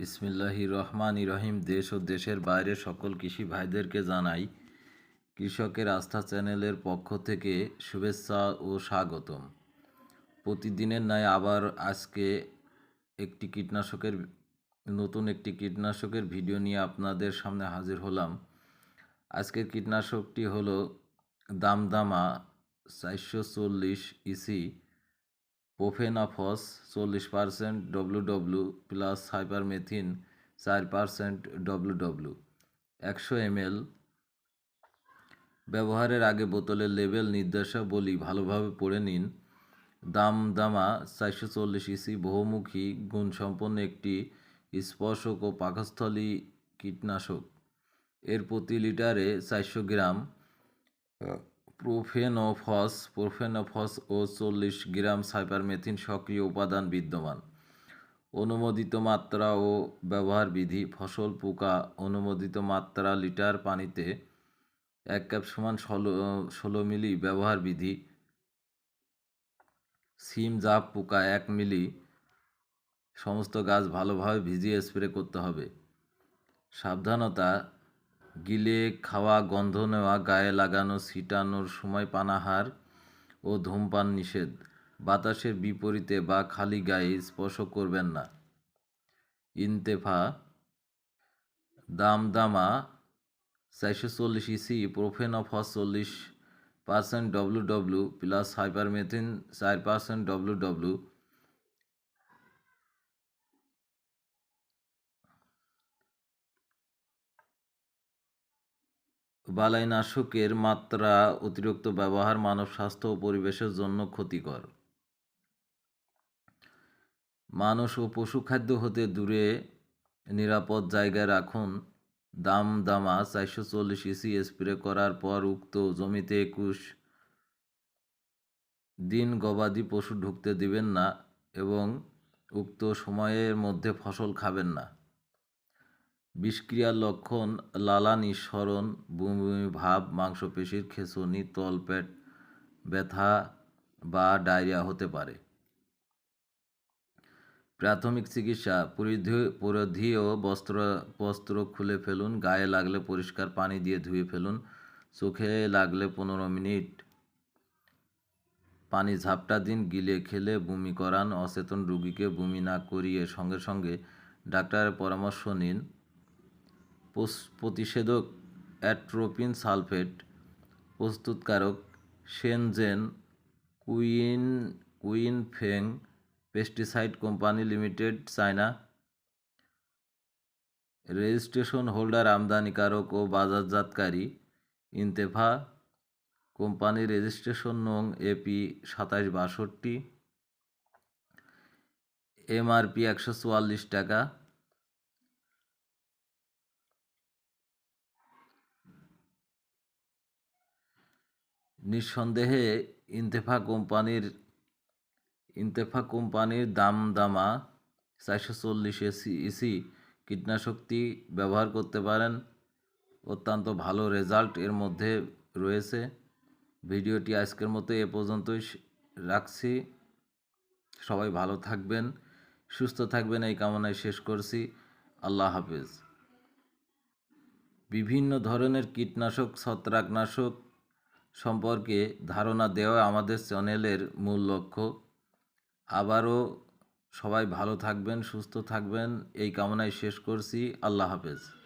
বিসমিল্লাহি রহমান রহিম। দেশ ও দেশের বাইরে সকল কৃষি ভাইদেরকে জানাই, কৃষকের আস্থা চ্যানেলের পক্ষ থেকে শুভেচ্ছা ও স্বাগতম। প্রতিদিনের ন্যায় আবার আজকে একটি কীটনাশকের, নতুন একটি কীটনাশকের ভিডিও নিয়ে আপনাদের সামনে হাজির হলাম। আজকের কীটনাশকটি হলো দামদামা চারশো চল্লিশ ইসি প্রোফেনাফস চল্লিশ পার্সেন্ট ডব্লু ডব্লু প্লাস হাইপারমেথিন চার পার্সেন্ট ডব্লু ডব্লু একশো এমএল ব্যবহারের আগে বোতলের লেবেল নির্দেশাবলী ভালোভাবে পড়ে নিন। দাম দামা চারশো চল্লিশ ইসি বহুমুখী, গুণসম্পন্ন একটি স্পর্শক ও পাকস্থলী কীটনাশক। এর প্রতি লিটারে চারশো গ্রাম প্রোফেনোফস প্রোফেনোফস ও চল্লিশ গ্রাম সাইপারমেথিন সক্রিয় উপাদান বিদ্যমান। অনুমোদিত মাত্রা ও ব্যবহার বিধি, ফসল পোকা, অনুমোদিত মাত্রা লিটার পানিতে এক ক্যাপ সমান ষোলো ষোলো মিলি ব্যবহার বিধি। সিম জাপ পোকা এক মিলি, সমস্ত গাছ ভালোভাবে ভিজিয়ে স্প্রে করতে হবে। সাবধানতা গিলে খাওয়া, গন্ধ নেওয়া, গায়ে লাগানো, ছিটানোর সময় পানাহার ও ধূমপান নিষেধ। বাতাসের বিপরীতে বা খালি গায়ে স্পর্শ করবেন না। ইন্তেফা দামদামা চারশো চল্লিশ ইসি প্রোফেনফস চল্লিশ পার্সেন্ট ডব্লু ডব্লু প্লাস হাইপারমেথিন চার পার্সেন্ট ডব্লু ডব্লু বালাইনাশকের মাত্রা অতিরিক্ত ব্যবহার মানব স্বাস্থ্য ও পরিবেশের জন্য ক্ষতিকর। মানুষ ও পশু খাদ্য হতে দূরে, নিরাপদ জায়গায় রাখুন। দাম দামা চারশো চল্লিশ ইসি স্প্রে করার পর উক্ত জমিতে একুশ দিন গবাদি পশু ঢুকতে দিবেন না এবং উক্ত সময়ের মধ্যে ফসল খাবেন না। বিষক্রিয়ার লক্ষণ লালা নিঃসরণ বমি ভাব, মাংসপেশির খেঁচুনি তলপেট ব্যথা বা ডায়রিয়া হতে পারে। প্রাথমিক চিকিৎসা, পরিধি পরিধি ও বস্ত্র বস্ত্র খুলে ফেলুন, গায়ে লাগলে পরিষ্কার পানি দিয়ে ধুয়ে ফেলুন, চোখে লাগলে পনেরো মিনিট পানি ঝাপটা দিন, গিলে খেলে বমি করান, অচেতন রুগীকে বমি না করিয়ে সঙ্গে সঙ্গে ডাক্তারের পরামর্শ নিন। প্রতিষেধক অ্যাট্রোপিন সালফেট প্রস্তুতকারক সেনজেন কুইন, কুইনফেং pesticide company limited, China. Registration holder আমদানিকারক ও বাজারজাতকারী ইন্তেফা কোম্পানি রেজিস্ট্রেশন নং এপি সাতাশ বাষট্টি। এমআরপি একশো চুয়াল্লিশ টাকা। নিঃসন্দেহে ইন্তেফা কোম্পানির ইন্তেফা কোম্পানির দাম দামা চারশো চল্লিশ এসি ইসি কীটনাশকটি ব্যবহার করতে পারেন। অত্যন্ত ভালো রেজাল্ট এর মধ্যে রয়েছে। ভিডিওটি আজকের মতো এ পর্যন্তই। রাখছি। সবাই ভালো থাকবেন, সুস্থ থাকবেন, এই কামনায় শেষ করছি। আল্লাহ হাফেজ। বিভিন্ন ধরনের কীটনাশক, ছত্রাকনাশক সম্পর্কে ধারণা দেওয়া আমাদের চ্যানেলের মূল লক্ষ্য। আবারও সবাই ভালো থাকবেন, সুস্থ থাকবেন। এই কামনায় শেষ করছি। আল্লাহ হাফেজ।